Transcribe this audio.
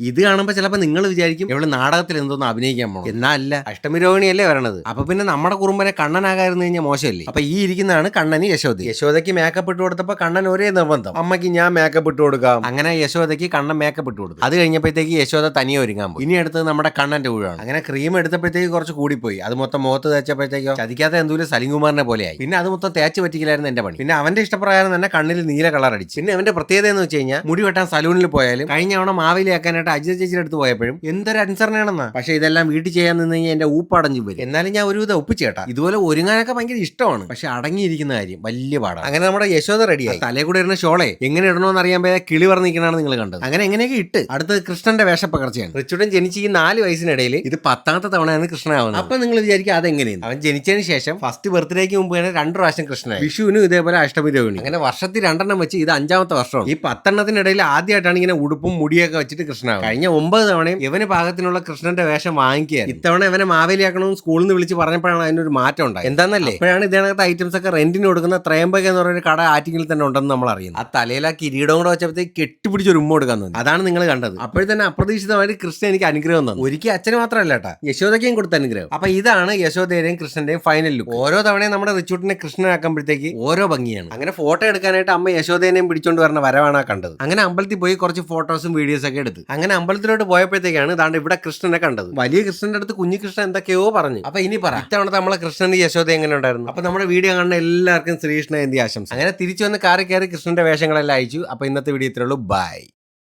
ഇത് കാണുമ്പോൾ ചിലപ്പോൾ നിങ്ങൾ വിചാരിക്കും ഇവിടെ നാടകത്തിൽ എന്തോന്ന് അഭിനയിക്കാൻ പോകണം എന്നല്ല അഷ്ടമി രോഹിണിയല്ലേ വരണത്? അപ്പൊ പിന്നെ നമ്മുടെ കുറുമ്പനെ കണ്ണനാകായിരുന്നു കഴിഞ്ഞാൽ മോശമല്ലേ? അപ്പൊ ഈ ഇരിക്കുന്നതാണ് കണ്ണന് യശോദ യശോദയ്ക്ക് മേക്കപ്പ് ഇട്ട് കൊടുത്തപ്പോ കണ്ണൻ ഒരേ നിർബന്ധം. അമ്മയ്ക്ക് ഞാൻ മേക്കപ്പ് ഇട്ട് കൊടുക്കാം. അങ്ങനെ യശോദയ്ക്ക് കണ്ണൻ മേക്കപ്പ് ഇട്ട് കൊടുത്തു. അത് കഴിഞ്ഞപ്പോഴത്തേക്ക് യശോദ തനിയെ ഒരുങ്ങാൻ പോയി. ഇനി അടുത്തത് നമ്മുടെ കണ്ണന്റെ ഊഴാണ്. അങ്ങനെ ക്രീം എടുത്തപ്പോഴത്തേക്ക് കുറച്ച് കൂടിപ്പോയി. അത് മൊത്തം മുഖത്ത് തേച്ചപ്പോഴത്തേക്കോ ചതിക്കാത്ത എന്തോലും സലിംകുമാറിനെ പോലെയായി. പിന്നെ അത് മൊത്തം തേച്ച് പറ്റിക്കലായിരുന്നു എന്റെ പണി. പിന്നെ അവന്റെ ഇഷ്ടപ്രകാരം തന്നെ കണ്ണിൽ നീല കളർ അടിച്ചു. പിന്നെ അവന്റെ പ്രത്യേകത എന്ന് വെച്ച് കഴിഞ്ഞാൽ മുടി വെട്ടാൻ സലൂണിൽ പോയാലും കഴിഞ്ഞ തവണ മാവേലിയാക്കാനായിട്ട് അജിത ചേച്ചിയുടെ അടുത്ത് പോയപ്പോഴും എന്തൊരു അനുസരണയാണെന്നാ പക്ഷെ ഇതെല്ലാം വീട്ടിൽ ചെയ്യാൻ നിന്ന് കഴിഞ്ഞാൽ എന്റെ ഊപ്പടഞ്ഞു വരും എന്നാലും ഞാൻ ഒരു വിധം ഒപ്പിച്ചേട്ടാ ഇതുപോലെ ഒരുങ്ങാനൊക്കെ ഭയങ്കര ഇഷ്ടമാണ്. പക്ഷെ അടങ്ങിയിരിക്കുന്ന കാര്യം വലിയ പാടാണ്. അങ്ങനെ നമ്മുടെ യശോദ റെഡിയായി. തലേ കൂടെ ഇരുന്ന ഷോളെ എങ്ങനെ ഇടണമെന്ന് അറിയാൻ പോയ കിളി പറഞ്ഞിരിക്കണാണ് നിങ്ങൾ കണ്ടത്. അങ്ങനെ എങ്ങനെയൊക്കെ ഇട്ട്. അടുത്തത് കൃഷ്ണന്റെ വേഷപ്പകർച്ചയാണ്. റിച്ചുടൻ ജനിച്ച് ഈ നാല് വയസ്സിനിടയിൽ ഇത് പത്താമത്തെ തവണയാണ് കൃഷ്ണനാവുന്നത്. അപ്പൊ നിങ്ങൾ വിചാരിക്കും അതെങ്ങനെയാണ് അവൻ ജനിച്ചതിന് ശേഷം ഫസ്റ്റ് ബർത്ത്ഡേക്ക് മുമ്പ് തന്നെ രണ്ട് പ്രാവശ്യം കൃഷ്ണൻ വിഷുവിനും ഇതേപോലെ അഷ്ടമി രോഹിണി അങ്ങനെ വർഷത്തിൽ രണ്ടെണ്ണം വെച്ച് ഇത് അഞ്ചാമത്തെ വർഷമാണ്. ഈ പത്തെണ്ണത്തിനിടയിൽ ആദ്യമായിട്ടാണ് ഇങ്ങനെ ഉടുപ്പും മുടിയൊക്കെ വെച്ചിട്ട് കഴിഞ്ഞ ഒമ്പത് തവണയും ഇവന് പാകത്തിനുള്ള കൃഷ്ണന്റെ വേഷം വാങ്ങിക്കുക ഇത്തവണ ഇവനെ മാവേലിയാക്കണമെന്ന് സ്കൂളിൽ നിന്ന് വിളിച്ച് പറഞ്ഞപ്പോഴാണ് അതിനൊരു മാറ്റം ഉണ്ടായത്. എന്താണെന്നല്ലേ അപ്പോഴാണ് ഇതിനകത്ത് ഐറ്റംസ് ഒക്കെ റെന്റിന് കൊടുക്കുന്ന ത്രയംബക എന്ന് പറയുന്ന കട ആറ്റിങ്ങിൽ തന്നെ ഉണ്ടെന്ന് നമ്മൾ അറിയുന്നത്. ആ തലയിൽ ആ കിരീടം കൂടെ വെച്ചപ്പോഴത്തേക്ക് കെട്ടിപ്പിടിച്ച് ഒരു ഉമ്മ കൊടുക്കാൻ തോന്നി. അതാണ് നിങ്ങൾ കണ്ടത്. അപ്പോഴും തന്നെ അപ്രതീക്ഷിതമായിട്ട് കൃഷ്ണൻ എനിക്ക് അനുഗ്രഹം തന്നു. ഒരിക്കൽ അച്ഛന് മാത്രമല്ല കേട്ടാ യശോദയ്ക്കും കൊടുത്ത അനുഗ്രഹം. അപ്പൊ ഇതാണ് യശോദയുടെയും കൃഷ്ണന്റെയും ഫൈനൽ ലുക്ക് ഓരോ തവണയും നമ്മുടെ റിച്ചൂട്ടിനെ കൃഷ്ണനാക്കുമ്പോഴത്തേക്ക് ഓരോ ഭംഗിയാണ്. അങ്ങനെ ഫോട്ടോ എടുക്കാനായിട്ട് അമ്മ യശോദേനെയും പിടിച്ചോണ്ട് വരുന്ന വരവാണ് കണ്ടത്. അങ്ങനെ അമ്പലത്തിൽ പോയി കുറച്ച് ഫോട്ടോസും വീഡിയോസ് ഒക്കെ എടുത്ത്. അങ്ങനെ അമ്പലത്തിലോട്ട് പോയപ്പോഴത്തേക്കാണ് ദാണ്ട് ഇവിടെ കൃഷ്ണനെ കണ്ടത്. വലിയ കൃഷ്ണന്റെ അടുത്ത് കുഞ്ഞു കൃഷ്ണൻ എന്തൊക്കെയോ പറഞ്ഞു. അപ്പൊ ഇനി പറ ഇത്തവണത്തെ നമ്മളെ കൃഷ്ണന്റെ യശോദ എങ്ങനെ ഉണ്ടായിരുന്നു? അപ്പൊ നമ്മുടെ വീഡിയോ കാണുന്ന എല്ലാവർക്കും ശ്രീകൃഷ്ണ എന്തി ആശംസ. അങ്ങനെ തിരിച്ചു വന്ന് കാറി കയറി കൃഷ്ണന്റെ വേഷങ്ങളെല്ലാം അയച്ചു. അപ്പൊ ഇന്നത്തെ വീഡിയോ ഇത്രയുള്ളൂ ബൈ.